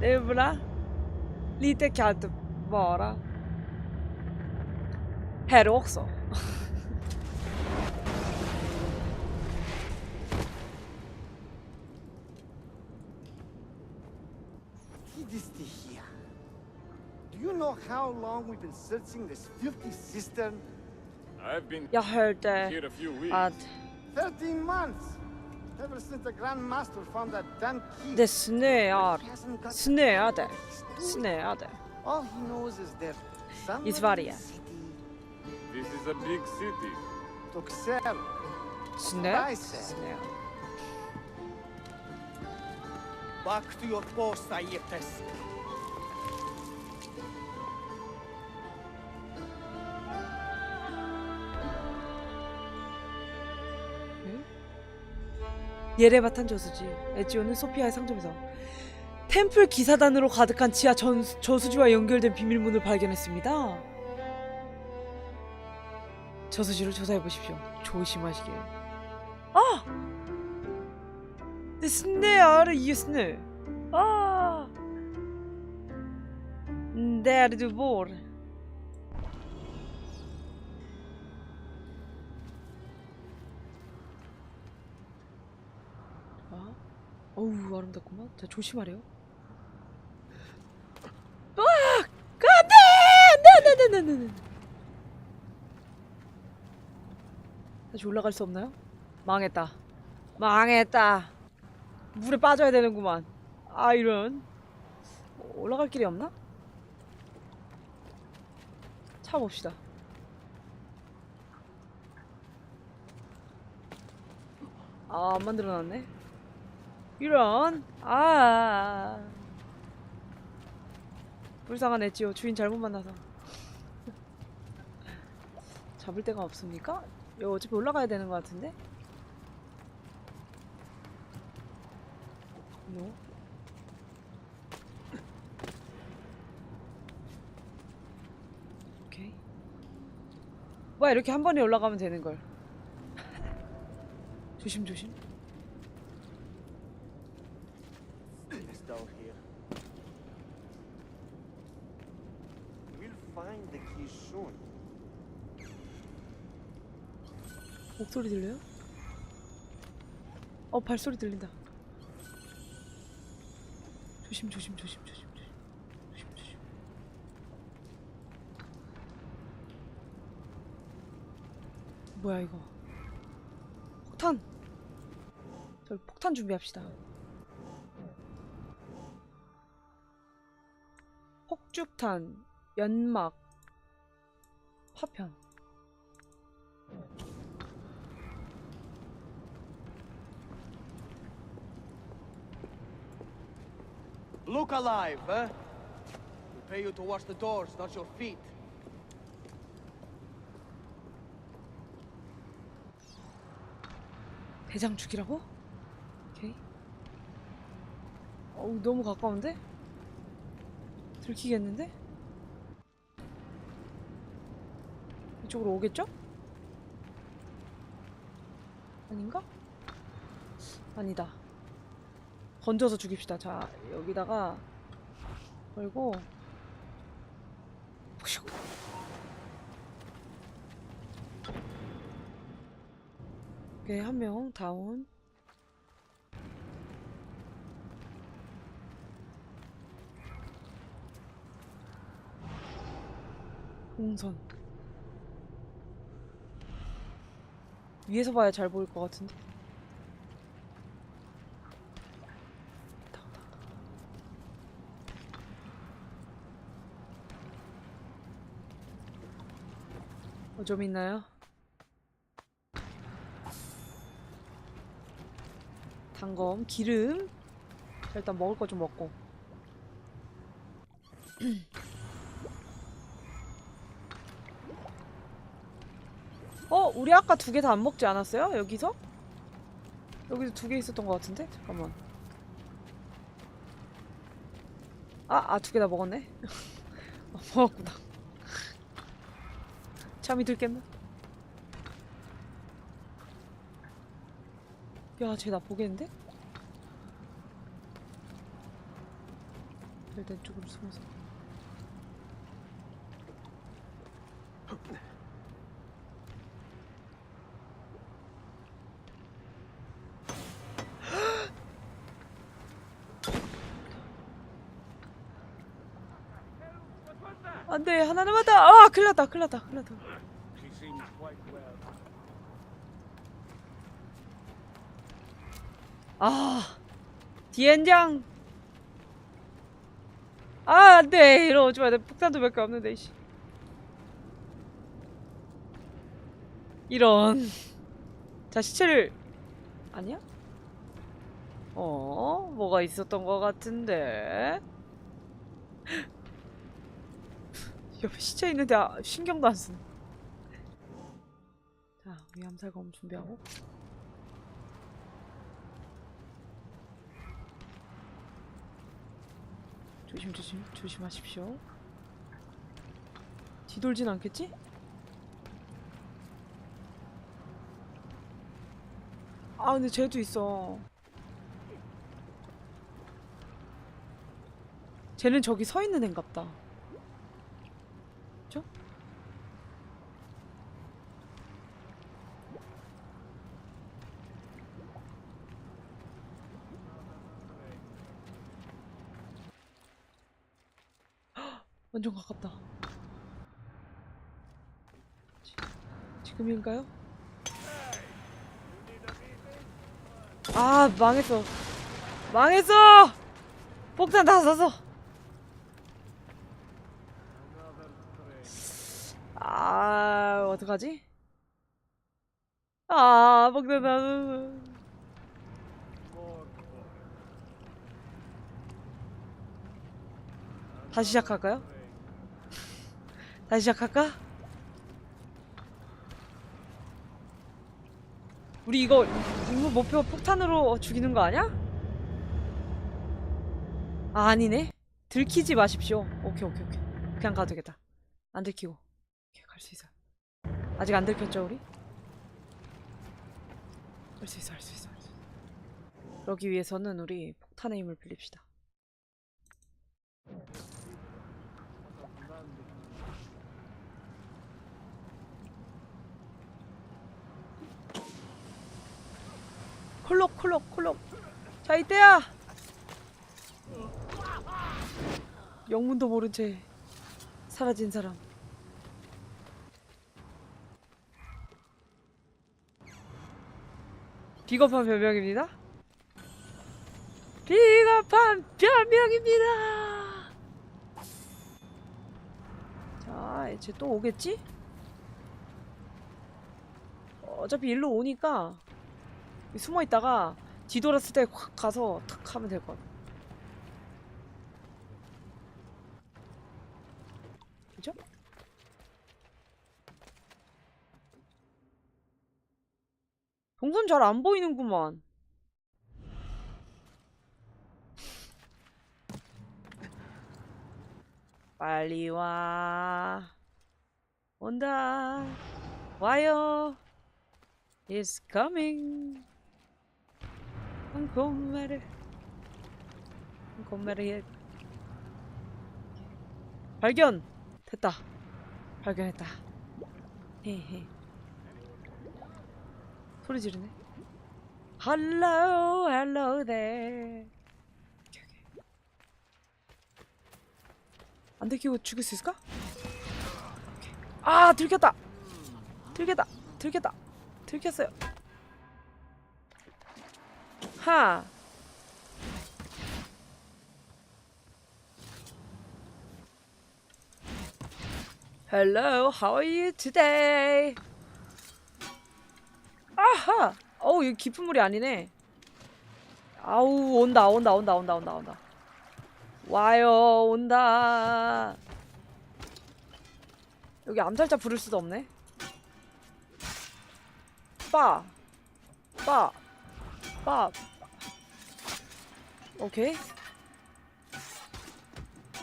Det är bra. Lite kallt bara. Här också. Jag hörde att... 13 months! De snöar. Snöade. Snöade. I Sverige. This is a big city. Snö. Snö. Vakti yok posta yetes. 예레바탄 저수지. 에지오는 소피아의 상점에서 템플 기사단으로 가득한 지하 전, 저수지와 연결된 비밀문을 발견했습니다. 저수지를 조사해 보십시오. 조심하시길. 아! 내 스네 알아 이 스네. 아! Där du bor. 아? 어우 아름답구만. 자 조심하래요. 아! 안돼! 안돼! 안돼! 안돼! 다시 올라갈 수 없나요? 망했다. 망했다. 물에 빠져야 되는구만. 아 이런. 올라갈 길이 없나? 차 봅시다. 아, 안 만들어놨네. 이런. 아. 불쌍한 애지요. 주인 잘못 만나서. 잡을 데가 없습니까? 여기 어차피 올라가야 되는 것 같은데? 노. 오케이. 뭐야 이렇게 한 번에 올라가면 되는 걸. 조심 조심. Soon. 목소리 들려요? 어 발소리 들린다. 조심 조심 조심 조심 조심 조심 조심. 뭐야 이거? 폭탄. 저기 폭탄 준비합시다. 폭죽탄, 연막, 파편. Look alive, eh? We pay you to watch the doors, not your feet. 대장 죽이라고? 오케이. 어우 너무 가까운데? 들키겠는데? 이쪽으로 오겠죠? 아닌가? 아니다. 건져서 죽입시다. 자 여기다가 걸고. 오케이 한 명 다운. 공선. 위에서 봐야 잘 보일 것 같은데. 어, 좀 있나요? 단검, 기름. 자, 일단 먹을 거 좀 먹고. 어, 우리 아까 두 개 다 안 먹지 않았어요? 여기서? 여기도 두개 있었던 것 같은데? 잠깐만. 아, 아, 두 개 다 먹었네? 아, 먹었구나. 잠이 들겠나? 야, 쟤 나 보겠는데? 일단 쪽으로 숨어서. 안돼 하나 남았다. 아 큰일 났다 큰일 났다 큰일 났다. 아 디엔장. 아 안돼 이러지 마. 내 폭탄도 몇 개 없는데 이씨. 이런. 자 시체를 아니야? 어 뭐가 있었던 것 같은데. 옆에 시체 있는데 아, 신경도 안 쓰네. 자, 우리 암살검 준비하고. 조심 조심 조심하십시오. 뒤돌진 않겠지? 아 근데 쟤도 있어. 쟤는 저기 서 있는 앤갑다. 그죠? 헉, 완전 가깝다. 지- 지금인가요? 아 망했어. 망했어. 폭탄 다 쏴서. 아 어떡하지? 아 폭탄 다 쏴서. 다시 시작할까요? 다시 시작할까? 우리 이거 임무 목표 폭탄으로 죽이는 거 아니야? 아 아니네. 들키지 마십시오. 오케이 오케이 오케이. 그냥 가도 되겠다. 안 들키고. 오케이 갈 수 있어. 아직 안 들켰죠 우리? 할 수 있어 할 수 있어 할 수 있어. 그러기 위해서는 우리 폭탄의 힘을 빌립시다 콜록 콜록 콜록. 자 이때야! 영문도 모른 채 사라진 사람. 비겁한 변명입니다. 비겁한 변명입니다! 자 이제 또 오겠지? 어차피 일로 오니까 숨어 있다가 뒤돌았을 때 확 가서 탁 하면 될 것 같아. 그죠? 동선 잘 안 보이는구만. 빨리 와. 온다. 와요. Is coming. 곰메르 곰메르 발견! 됐다. 발견했다. 헤헤. 소리 지르네. Hello hello there. 안 들키고 죽일 수 있을까? 아 들켰다. 들켰다. 들켰다. 들켰어요 하. Hello, how are? 아하. 어우, 여기 깊은 물이 아니네. 아우, 온다, 온다, 온다, 온다, 온다, 온다. 와요, 온다. 여기 암살자 부를 수도 없네. 빠. 빠. 빠. 오케이.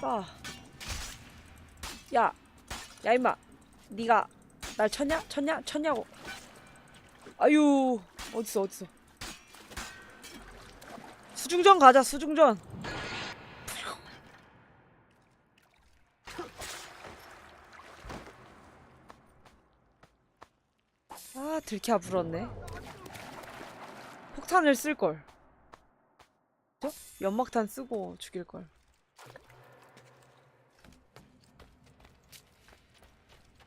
아. 야. 야 임마. 네가 날 쳤냐? 쳤냐? 쳤냐고. 아유. 어딨어? 어딨어? 수중전 가자. 수중전. 아, 들키아 불었네. 폭탄을 쓸 걸. 연막탄 쓰고 죽일걸.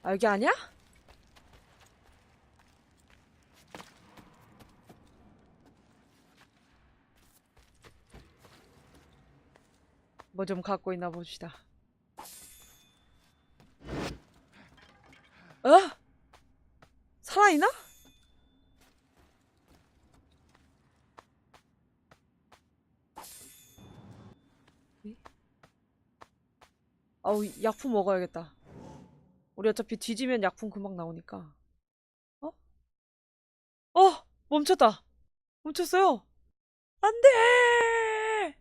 아 여기 아니야? 뭐 좀 갖고 있나 봅시다 아우 약품 먹어야겠다 우리 어차피 뒤지면 약품 금방 나오니까 어? 어! 멈췄다 멈췄어요 안돼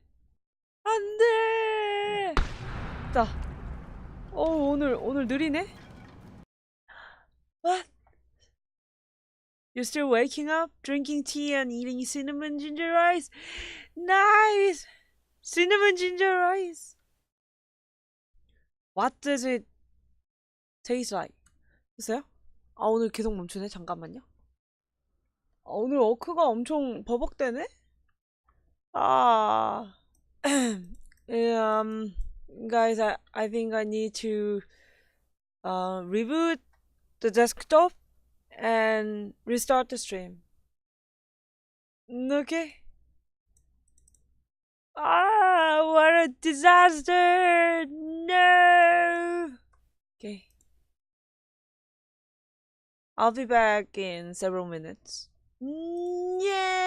안돼 자 어, 오늘 오늘 느리네 What? You're still waking up, drinking tea, and eating cinnamon ginger rice? Nice! Cinnamon ginger rice! What does it taste like? 됐어요? 아, 오늘 계속 멈추네? 잠깐만요. 아, 오늘 워크가 엄청 버벅대네? 아. um, guys, I, I think I need to uh, reboot the desktop and restart the stream. Okay. Ah, what a disaster! No. Okay. I'll be back in several minutes. No.